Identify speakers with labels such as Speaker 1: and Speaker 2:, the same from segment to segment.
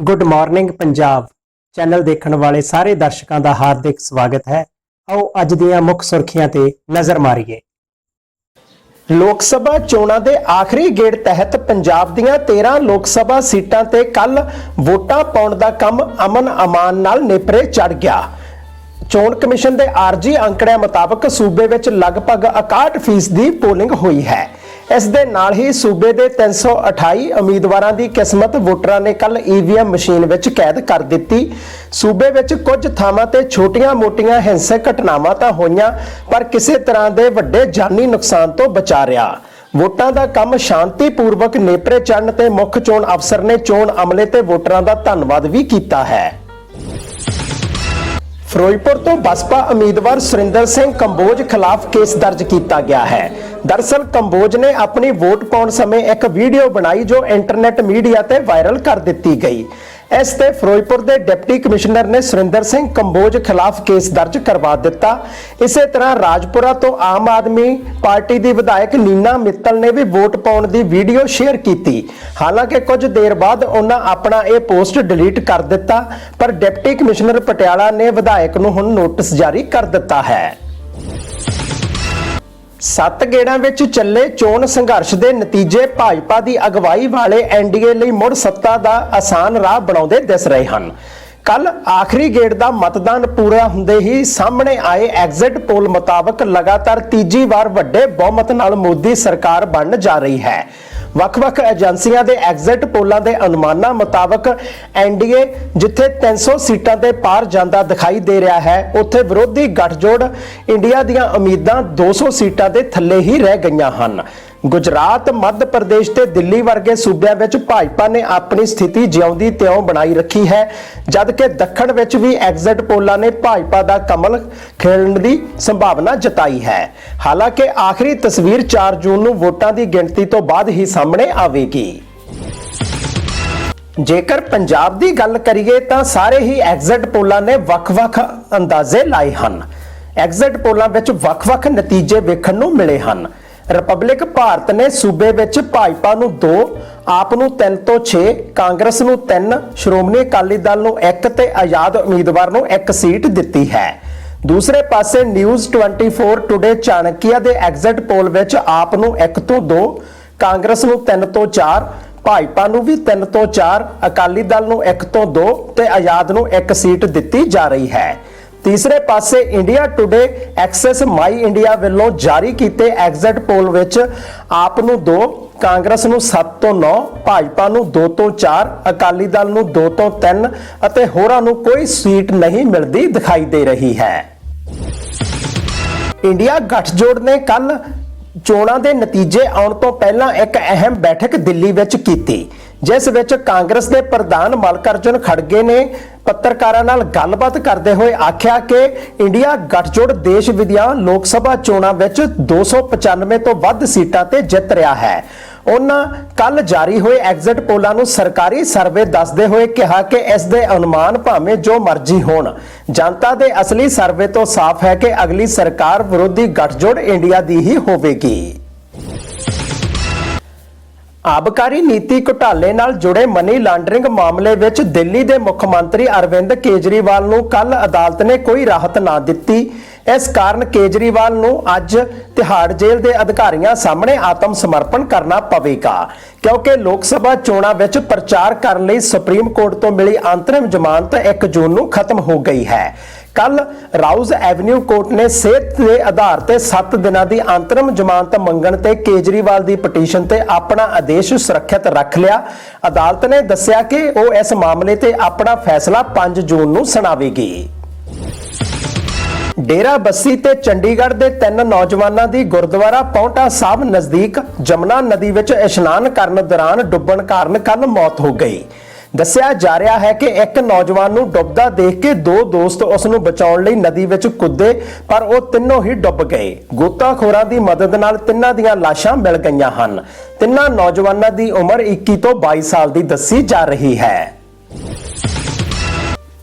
Speaker 1: Good morning Punjab channel ਦੇਖਣ ਵਾਲੇ ਸਾਰੇ ਦਰਸ਼ਕਾਂ ਦਾ ਹਾਰਦਿਕ ਸਵਾਗਤ ਹੈ। ਆਓ ਅੱਜ ਦੀਆਂ ਮੁੱਖ ਸੁਰਖੀਆਂ ਤੇ ਨਜ਼ਰ ਮਾਰੀਏ। ਲੋਕ ਸਭਾ ਚੋਣਾਂ ਦੇ ਆਖਰੀ ਗੇੜ ਤਹਿਤ ਪੰਜਾਬ ਦੀਆਂ 13 ਲੋਕ ਸਭਾ ਸੀਟਾਂ ਤੇ ਕੱਲ ਵੋਟਾਂ ਪਾਉਣ ਦਾ ਕੰਮ ਅਮਨ ਅਮਾਨ ਨਾਲ ਨੇਪਰੇ ਚੜ ਗਿਆ। ਚੋਣ ਕਮਿਸ਼ਨ ਦੇ ਆਰਜੀ ਅੰਕੜਿਆਂ ਮੁਤਾਬਕ ਸੂਬੇ ਵਿੱਚ ਲਗਭਗ 61% ਦੀ ਪੋਲਿੰਗ ਹੋਈ ਹੈ। ਇਸ ਦੇ ਨਾਲ ਹੀ ਸੂਬੇ ਦੇ 328 ਉਮੀਦਵਾਰਾਂ ਦੀ ਕਿਸਮਤ ਵੋਟਰਾਂ ਨੇ ਕੱਲ ਈਵੀਐਮ ਮਸ਼ੀਨ ਵਿੱਚ ਕੈਦ ਕਰ ਦਿੱਤੀ। ਸੂਬੇ ਵਿੱਚ ਕੁਝ ਥਾਵਾਂ ਤੇ ਛੋਟੀਆਂ-ਮੋਟੀਆਂ ਹਿੰਸਕ ਘਟਨਾਵਾਂ ਤਾਂ ਹੋਈਆਂ, ਪਰ ਕਿਸੇ ਤਰ੍ਹਾਂ ਦੇ ਵੱਡੇ ਜਾਨੀ ਨੁਕਸਾਨ ਤੋਂ ਬਚਾ ਰਿਹਾ। ਵੋਟਾਂ ਦਾ ਕੰਮ ਸ਼ਾਂਤੀਪੂਰਵਕ ਨੇਪਰੇ ਚੜਨ ਤੇ ਮੁੱਖ ਚੋਣ ਅਫਸਰ ਨੇ ਚੋਣ ਅਮਲੇ ਤੇ ਵੋਟਰਾਂ ਦਾ ਧੰਨਵਾਦ ਵੀ ਕੀਤਾ ਹੈ। ਫਿਰੋਜ਼ਪੁਰ ਤੋਂ ਬਸਪਾ ਉਮੀਦਵਾਰ ਸੁਰਿੰਦਰ ਸਿੰਘ ਕੰਬੋਜ ਖਿਲਾਫ ਕੇਸ ਦਰਜ ਕੀਤਾ ਗਿਆ ਹੈ। ਦਰਸਲ, ਕੰਬੋਜ ਨੇ ਆਪਣੀ ਵੋਟ ਪਾਉਣ ਸਮੇਂ ਇੱਕ ਵੀਡੀਓ ਬਣਾਈ ਜੋ ਇੰਟਰਨੈਟ ਮੀਡੀਆ ਤੇ ਵਾਇਰਲ ਕਰ ਦਿੱਤੀ ਗਈ। ਇਸ ਤੇ ਫਿਰੋਜ਼ਪੁਰ ਦੇ ਡਿਪਟੀ ਕਮਿਸ਼ਨਰ ਨੇ ਸੁਰਿੰਦਰ ਸਿੰਘ ਕੰਬੋਜ ਖਿਲਾਫ ਕੇਸ ਦਰਜ ਕਰਵਾ ਦਿੱਤਾ। ਇਸੇ ਤਰ੍ਹਾਂ ਰਾਜਪੁਰਾ ਤੋਂ ਆਮ ਆਦਮੀ ਪਾਰਟੀ ਦੀ ਵਿਧਾਇਕ ਨੀਨਾ ਮਿੱਤਲ ਨੇ ਵੀ ਵੋਟ ਪਾਉਣ ਦੀ ਵੀਡੀਓ ਸ਼ੇਅਰ ਕੀਤੀ। ਹਾਲਾਂਕਿ ਕੁਝ ਦੇਰ ਬਾਅਦ ਉਹਨਾਂ ਆਪਣਾ ਇਹ ਪੋਸਟ ਡਿਲੀਟ ਕਰ ਦਿੱਤਾ, ਪਰ ਡਿਪਟੀ ਕਮਿਸ਼ਨਰ ਪਟਿਆਲਾ ਨੇ ਵਿਧਾਇਕ ਨੂੰ ਹੁਣ ਨੋਟਿਸ ਜਾਰੀ ਕਰ ਦਿੱਤਾ ਹੈ। ਸੱਤ ਗੇੜਾਂ ਵਿੱਚ ਚੱਲੇ ਚੋਣ ਸੰਘਰਸ਼ ਦੇ ਨਤੀਜੇ ਭਾਜਪਾ ਦੀ ਅਗਵਾਈ ਵਾਲੇ ਐਨਡੀਏ ਲਈ ਮੁੜ ਸੱਤਾ ਦਾ ਆਸਾਨ ਰਾਹ ਬਣਾਉਂਦੇ ਦਿਸ ਰਹੇ ਹਨ। ਕੱਲ ਆਖਰੀ ਗੇੜ ਦਾ ਮਤਦਾਨ ਪੂਰਾ ਹੁੰਦੇ ਹੀ ਸਾਹਮਣੇ ਆਏ ਐਗਜ਼ਿਟ ਪੋਲ ਮੁਤਾਬਕ ਲਗਾਤਾਰ ਤੀਜੀ ਵਾਰ ਵੱਡੇ ਬਹੁਮਤ ਨਾਲ ਮੋਦੀ ਸਰਕਾਰ ਬਣਨ ਜਾ ਰਹੀ ਹੈ। ਵੱਖ-ਵੱਖ ਏਜੰਸੀਆਂ ਦੇ ਐਗਜ਼ਿਟ ਪੋਲਾਂ ਦੇ ਅਨੁਮਾਨਾਂ ਮੁਤਾਬਕ ਐਨਡੀਏ, ਜਿੱਥੇ 300 ਸੀਟਾਂ ਤੇ ਪਾਰ ਜਾਂਦਾ ਦਿਖਾਈ ਦੇ ਰਿਹਾ ਹੈ, ਉੱਥੇ ਵਿਰੋਧੀ ਗੱਠਜੋੜ ਇੰਡੀਆ ਦੀਆਂ ਉਮੀਦਾਂ 200 ਸੀਟਾਂ ਦੇ ਥੱਲੇ ਹੀ ਰਹਿ ਗਈਆਂ ਹਨ। ਗੁਜਰਾਤ, ਮੱਧ ਪ੍ਰਦੇਸ਼ ਤੇ ਦਿੱਲੀ ਵਰਗੇ ਸੂਬਿਆਂ ਵਿੱਚ ਭਾਜਪਾ ਨੇ ਆਪਣੀ ਸਥਿਤੀ ਜਿਉਂਦੀ ਤਿਉਂ ਬਣਾਈ ਰੱਖੀ ਹੈ, ਜਦਕਿ ਦੱਖਣ ਵਿੱਚ ਵੀ ਐਗਜ਼ਿਟ ਪੋਲਾਂ ਨੇ ਭਾਜਪਾ ਦਾ ਕਮਲ ਖੇਡਣ ਦੀ ਸੰਭਾਵਨਾ ਜਤਾਈ ਹੈ। ਹਾਲਾਂਕਿ ਆਖਰੀ ਤਸਵੀਰ 4 ਜੂਨ ਨੂੰ ਵੋਟਾਂ ਦੀ ਗਿਣਤੀ ਤੋਂ ਬਾਅਦ ਹੀ ਸਾਹਮਣੇ ਆਵੇਗੀ। ਜੇਕਰ ਪੰਜਾਬ ਦੀ ਗੱਲ ਕਰੀਏ ਤਾਂ ਸਾਰੇ ਹੀ ਐਗਜ਼ਿਟ ਪੋਲਾਂ ਨੇ ਵੱਖ-ਵੱਖ ਅੰਦਾਜ਼ੇ ਲਾਏ ਹਨ। ਐਗਜ਼ਿਟ ਪੋਲਾਂ ਵਿੱਚ ਵੱਖ-ਵੱਖ ਨਤੀਜੇ ਵੇਖਣ ਨੂੰ ਮਿਲੇ ਹਨ। ਰਿਪਬਲਿਕ ਭਾਰਤ ਨੇ ਸੂਬੇ ਵਿੱਚ ਭਾਜਪਾ ਨੂੰ 2 ਆਪ ਨੂੰ 3 ਤੋਂ 6 ਕਾਂਗਰਸ ਨੂੰ 3 ਸ਼੍ਰੋਮਣੀ ਅਕਾਲੀ ਦਲ ਨੂੰ 1 ਤੇ ਆਜ਼ਾਦ ਉਮੀਦਵਾਰ ਨੂੰ 1 ਸੀਟ ਦਿੱਤੀ ਹੈ। ਦੂਸਰੇ ਪਾਸੇ ਨਿਊਜ਼ 24 ਟੁਡੇ ਚਾਣਕੀਆ ਦੇ ਐਗਜ਼ਿਟ ਪੋਲ ਵਿੱਚ ਆਪ ਨੂੰ 1 ਤੋਂ 2 ਕਾਂਗਰਸ ਨੂੰ 3 ਤੋਂ 4 ਭਾਜਪਾ ਨੂੰ ਵੀ 3 ਤੋਂ 4 ਅਕਾਲੀ ਦਲ ਨੂੰ 1 ਤੋਂ 2 ਤੇ ਆਜ਼ਾਦ ਨੂੰ 1 ਸੀਟ ਦਿੱਤੀ ਜਾ ਰਹੀ ਹੈ। ਤੀਸਰੇ ਪਾਸੇ India Today Axis My India ਵੱਲੋਂ ਜਾਰੀ ਕੀਤੇ ਐਗਜ਼ਿਟ ਪੋਲ ਵਿੱਚ ਆਪ ਨੂੰ 2 ਕਾਂਗਰਸ ਨੂੰ 7 ਤੋਂ 9 ਭਾਜਪਾ ਨੂੰ 2 ਤੋਂ 4 ਅਕਾਲੀ ਦਲ ਨੂੰ 2 ਤੋਂ 3 ਅਤੇ ਹੋਰਾਂ ਨੂੰ ਕੋਈ ਸੀਟ ਨਹੀਂ ਮਿਲਦੀ ਦਿਖਾਈ ਦੇ ਰਹੀ ਹੈ। ਇੰਡੀਆ ਗੱਠਜੋੜ ਨੇ ਕੱਲ ਚੋਣਾਂ ਦੇ ਨਤੀਜੇ ਆਉਣ ਤੋਂ ਪਹਿਲਾਂ ਇੱਕ ਅਹਿਮ ਬੈਠਕ ਦਿੱਲੀ ਵਿੱਚ ਕੀਤੀ। ਜਿਸ ਵਿੱਚ ਕਾਂਗਰਸ ਦੇ ਪ੍ਰਧਾਨ ਮਲਕਰਜਨ ਖੜਗੇ ਨੇ ਪੱਤਰਕਾਰਾਂ ਨਾਲ ਗੱਲਬਾਤ ਕਰਦੇ ਹੋਏ ਆਖਿਆ ਕਿ ਇੰਡੀਆ ਗੱਠਜੋੜ ਦੇਸ਼ ਵਿਦਿਆ ਲੋਕ ਸਭਾ ਚੋਣਾਂ ਵਿੱਚ 295 ਤੋਂ ਵੱਧ ਸੀਟਾਂ ਤੇ ਜਿੱਤ ਰਿਹਾ ਹੈ। ਉਹਨਾਂ ਕੱਲ ਜਾਰੀ ਹੋਏ ਐਗਜ਼ਿਟ ਪੋਲਾਂ ਨੂੰ ਸਰਕਾਰੀ ਸਰਵੇ ਦੱਸਦੇ ਹੋਏ ਕਿਹਾ ਕਿ ਇਸ ਦੇ ਅਨੁਮਾਨ ਭਾਵੇਂ ਜੋ ਮਰਜ਼ੀ ਹੋਣ। ਜਨਤਾ ਦੇ ਅਸਲੀ ਸਰਵੇ ਤੋਂ ਸਾਫ਼ ਹੈ ਕਿ ਅਗਲੀ ਸਰਕਾਰ ਵਿਰੋਧੀ ਗੱਠਜੋੜ ਇੰਡੀਆ ਦੀ ਹੀ ਹੋਵੇਗੀ। ਆਬਕਾਰੀ ਨੀਤੀ ਘੁਟਾਲੇ ਨਾਲ ਜੁੜੇ ਮਨੀ ਲਾਂਡਰਿੰਗ ਮਾਮਲੇ ਵਿੱਚ ਦਿੱਲੀ ਦੇ ਮੁੱਖ ਮੰਤਰੀ ਅਰਵਿੰਦ ਕੇਜਰੀਵਾਲ ਨੂੰ ਕੱਲ ਅਦਾਲਤ ਨੇ ਕੋਈ ਰਾਹਤ ਨਾ ਦਿੱਤੀ। ਇਸ ਕਾਰਨ ਕੇਜਰੀਵਾਲ ਨੂੰ ਅੱਜ ਤਿਹਾੜ ਜੇਲ੍ਹ ਦੇ ਅਧਿਕਾਰੀਆਂ ਸਾਹਮਣੇ ਆਤਮ ਸਮਰਪਣ ਕਰਨਾ ਪਵੇਗਾ। ਕਿਉਂਕਿ ਲੋਕ ਸਭਾ ਚੋਣਾਂ ਵਿੱਚ ਪ੍ਰਚਾਰ ਕਰਨ ਲਈ ਸੁਪਰੀਮ ਕੋਰਟ ਤੋਂ ਮਿਲੀ ਅੰਤਰਿਮ ਜ਼ਮਾਨਤ 1 ਜੂਨ ਨੂੰ ਖਤਮ ਹੋ ਗਈ ਹੈ। ਕੱਲ ਰਾਉਜ਼ ਐਵਨਿਊ ਕੋਰਟ ਨੇ ਸਿਹਤ ਦੇ ਆਧਾਰ ਤੇ 7 ਦਿਨਾਂ ਦੀ ਅੰਤਰਿਮ ਜ਼ਮਾਨਤ ਮੰਗਣ ਤੇ ਕੇਜਰੀਵਾਲ ਦੀ ਪਟੀਸ਼ਨ ਤੇ ਆਪਣਾ ਆਦੇਸ਼ ਸੁਰੱਖਿਅਤ ਰੱਖ ਲਿਆ। ਅਦਾਲਤ ਨੇ ਦੱਸਿਆ ਕਿ ਉਹ ਇਸ ਮਾਮਲੇ ਤੇ ਆਪਣਾ ਫੈਸਲਾ 5 ਜੂਨ ਨੂੰ ਸੁਣਾਵੇਗੀ। ਡੇਰਾ ਬੱਸੀ ਤੇ ਚੰਡੀਗੜ੍ਹ ਦੇ ਤਿੰਨ ਨੌਜਵਾਨਾਂ ਦੀ ਗੁਰਦੁਆਰਾ ਪੌਂਟਾ ਸਾਹਿਬ ਨਜ਼ਦੀਕ ਜਮਨਾ ਨਦੀ ਵਿੱਚ ਇਸ਼ਨਾਨ ਕਰਨ ਦੌਰਾਨ ਡੁੱਬਣ ਕਾਰਨ ਕੱਲ ਮੌਤ ਹੋ ਗਈ। ਦੱਸਿਆ ਜਾ ਰਿਹਾ ਹੈ ਕਿ ਇੱਕ ਨੌਜਵਾਨ ਨੂੰ ਡੁੱਬਦਾ ਦੇਖ ਕੇ ਦੋ ਦੋਸਤ ਉਸ ਨੂੰ ਬਚਾਉਣ ਲਈ ਨਦੀ ਵਿੱਚ ਕੁੱਦੇ, ਪਰ ਉਹ ਤਿੰਨੋਂ ਹੀ ਡੁੱਬ ਗਏ। ਗੋਤਾਖੋਰਾਂ ਦੀ ਮਦਦ ਨਾਲ ਤਿੰਨਾਂ ਦੀਆਂ ਲਾਸ਼ਾਂ ਮਿਲ ਗਈਆਂ ਹਨ। ਤਿੰਨਾਂ ਨੌਜਵਾਨਾਂ ਦੀ ਉਮਰ 21 ਤੋਂ 22 ਸਾਲ ਦੀ ਦੱਸੀ ਜਾ ਰਹੀ ਹੈ।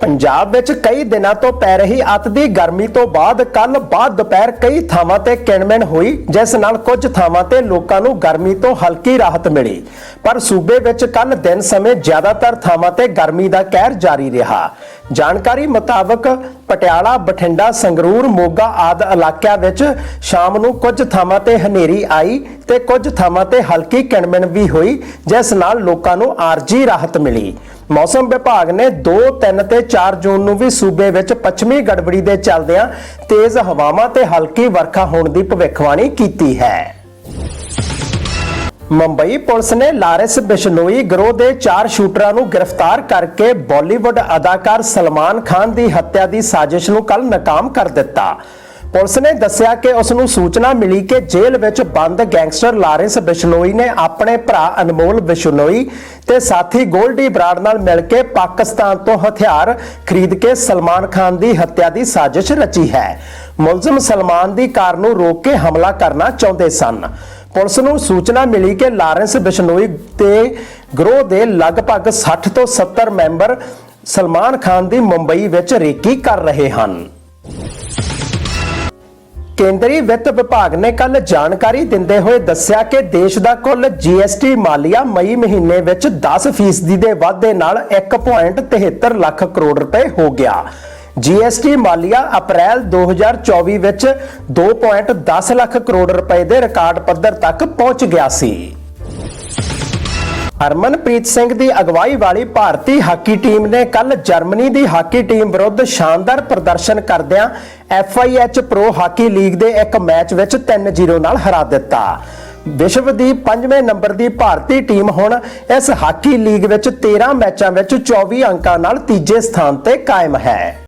Speaker 1: ਪੰਜਾਬ ਵਿੱਚ ਕਈ ਦਿਨਾਂ ਤੋਂ ਪੈ ਰਹੀ ਅਤ ਦੀ ਗਰਮੀ ਤੋਂ ਬਾਅਦ ਕੱਲ ਬਾਅਦ ਦੁਪਹਿਰ ਕਈ ਥਾਵਾਂ ਤੇ ਕਿਣਮਿਣ ਹੋਈ, ਜਿਸ ਨਾਲ ਕੁਝ ਥਾਵਾਂ ਤੇ ਲੋਕਾਂ ਨੂੰ ਗਰਮੀ ਤੋਂ ਹਲਕੀ ਰਾਹਤ ਮਿਲੀ। ਪਰ ਸੂਬੇ ਵਿੱਚ ਕੱਲ ਦਿਨ ਸਮੇਂ ਜ਼ਿਆਦਾਤਰ ਥਾਵਾਂ ਤੇ ਗਰਮੀ ਦਾ ਕਹਿਰ ਜਾਰੀ ਰਿਹਾ। ਜਾਣਕਾਰੀ ਮੁਤਾਬਕ ਪਟਿਆਲਾ ਬਠਿੰਡਾ ਸੰਗਰੂਰ ਮੋਗਾ ਆਦਿ ਇਲਾਕਿਆਂ ਵਿੱਚ ਸ਼ਾਮ ਨੂੰ ਕੁਝ ਥਾਵਾਂ ਤੇ ਹਨੇਰੀ ਆਈ ਤੇ ਕੁਝ ਥਾਵਾਂ ਤੇ ਹਲਕੀ ਕਿਣਮਿਣ ਵੀ ਹੋਈ ਜਿਸ ਨਾਲ ਲੋਕਾਂ ਨੂੰ ਆਰਜੀ ਰਾਹਤ ਮਿਲੀ। ਮੌਸਮ ਵਿਭਾਗ ਨੇ 2, 3 ਤੇ 4 ਜੂਨ ਨੂੰ ਵੀ ਸੂਬੇ ਵਿੱਚ ਪੱਛਮੀ ਗੜਬੜੀ ਦੇ ਚੱਲਦਿਆਂ ਤੇਜ਼ ਹਵਾਵਾਂ ਤੇ ਹਲਕੀ ਵਰਖਾ ਹੋਣ ਦੀ ਭਵਿੱਖਬਾਣੀ ਕੀਤੀ ਹੈ। ਮੁੰਬਈ ਪੁਲਿਸ ਨੇ ਲਾਰਿਸ ਬਿਸ਼ਨੋਈ ਗਰੋਹ ਦੇ ਚਾਰ ਸ਼ੂਟਰਾਂ ਨੂੰ ਗ੍ਰਿਫਤਾਰ ਕਰਕੇ ਬਾਲੀਵੁੱਡ ਅਦਾਕਾਰ ਸਲਮਾਨ ਖਾਨ ਦੀ ਹੱਤਿਆ ਦੀ ਸਾਜ਼ਿਸ਼ ਨੂੰ ਕੱਲ ਨਾਕਾਮ ਕਰ ਦਿੱਤਾ। ਪੁਲਿਸ ਨੇ ਦੱਸਿਆ ਕਿ ਉਸ ਨੂੰ ਸੂਚਨਾ ਮਿਲੀ ਕਿ ਜੇਲ੍ਹ ਵਿੱਚ ਬੰਦ ਗੈਂਗਸਟਰ ਲਾਰਿਸ ਬਿਸ਼ਨੋਈ ਨੇ ਆਪਣੇ ਭਰਾ ਅਨਮੋਲ ਬਿਸ਼ਨੋਈ ਤੇ ਸਾਥੀ ਗੋਲਡੀ ਬਰਾੜ ਨਾਲ ਮਿਲ ਕੇ ਪਾਕਿਸਤਾਨ ਤੋਂ ਹਥਿਆਰ ਖਰੀਦ ਕੇ ਸਲਮਾਨ ਖਾਨ ਦੀ ਹੱਤਿਆ ਦੀ ਸਾਜ਼ਿਸ਼ ਰਚੀ ਹੈ। ਮੁਲਜ਼ਮ ਸਲਮਾਨ ਦੀ ਕਾਰ ਨੂੰ ਰੋਕ ਕੇ ਹਮਲਾ ਕਰਨਾ ਚਾਹੁੰਦੇ ਸਨ। ਪੁਲਿਸ ਨੂੰ ਸੂਚਨਾ ਮਿਲੀ ਕਿ ਲਾਰੈਂਸ ਬਿਸ਼ਨੋਈ ਤੇ ਗਰੋਹ ਦੇ ਲਗਭਗ 60 ਤੋਂ 70 ਮੈਂਬਰ ਸਲਮਾਨ ਖਾਨ ਦੀ ਮੁੰਬਈ ਵਿੱਚ ਰੇਕੀ ਕਰ ਰਹੇ ਹਨ। ਕੇਂਦਰੀ ਵਿੱਤ ਵਿਭਾਗ ਨੇ ਕੱਲ ਜਾਣਕਾਰੀ ਦਿੰਦੇ ਹੋਏ ਦੱਸਿਆ ਕਿ ਦੇਸ਼ ਦਾ ਕੁੱਲ ਜੀਐਸਟੀ ਮਾਲੀਆ ਮਈ ਮਹੀਨੇ ਵਿੱਚ 10% ਦੇ ਵਾਧੇ ਨਾਲ 1.73 ਲੱਖ ਕਰੋੜ ਰੁਪਏ ਹੋ ਗਿਆ। ਜੀਐਸਟੀ ਮਾਲੀਆ ਅਪ੍ਰੈਲ 2024 ਵਿੱਚ 2.10 ਲੱਖ ਕਰੋੜ ਰੁਪਏ ਦੇ ਰਿਕਾਰਡ ਪੱਧਰ ਤੱਕ ਪਹੁੰਚ ਗਿਆ ਸੀ। ਹਰਮਨਪ੍ਰੀਤ ਸਿੰਘ ਦੀ ਅਗਵਾਈ ਵਾਲੀ ਭਾਰਤੀ ਹਾਕੀ ਟੀਮ ਨੇ ਕੱਲ ਜਰਮਨੀ ਦੀ ਹਾਕੀ ਟੀਮ ਵਿਰੁੱਧ ਸ਼ਾਨਦਾਰ ਪ੍ਰਦਰਸ਼ਨ ਕਰਦਿਆਂ FIH ਪ੍ਰੋ ਹਾਕੀ ਲੀਗ ਦੇ ਇੱਕ ਮੈਚ ਵਿੱਚ 3-0 ਨਾਲ ਹਰਾ ਦਿੱਤਾ। ਵਿਸ਼ਵ ਦੀ 5ਵੇਂ ਨੰਬਰ ਦੀ ਭਾਰਤੀ ਟੀਮ ਹੁਣ ਇਸ ਹਾਕੀ ਲੀਗ ਵਿੱਚ 13 ਮੈਚਾਂ ਵਿੱਚ 24 ਅੰਕਾਂ ਨਾਲ ਤੀਜੇ ਸਥਾਨ ਤੇ ਕਾਇਮ ਹੈ।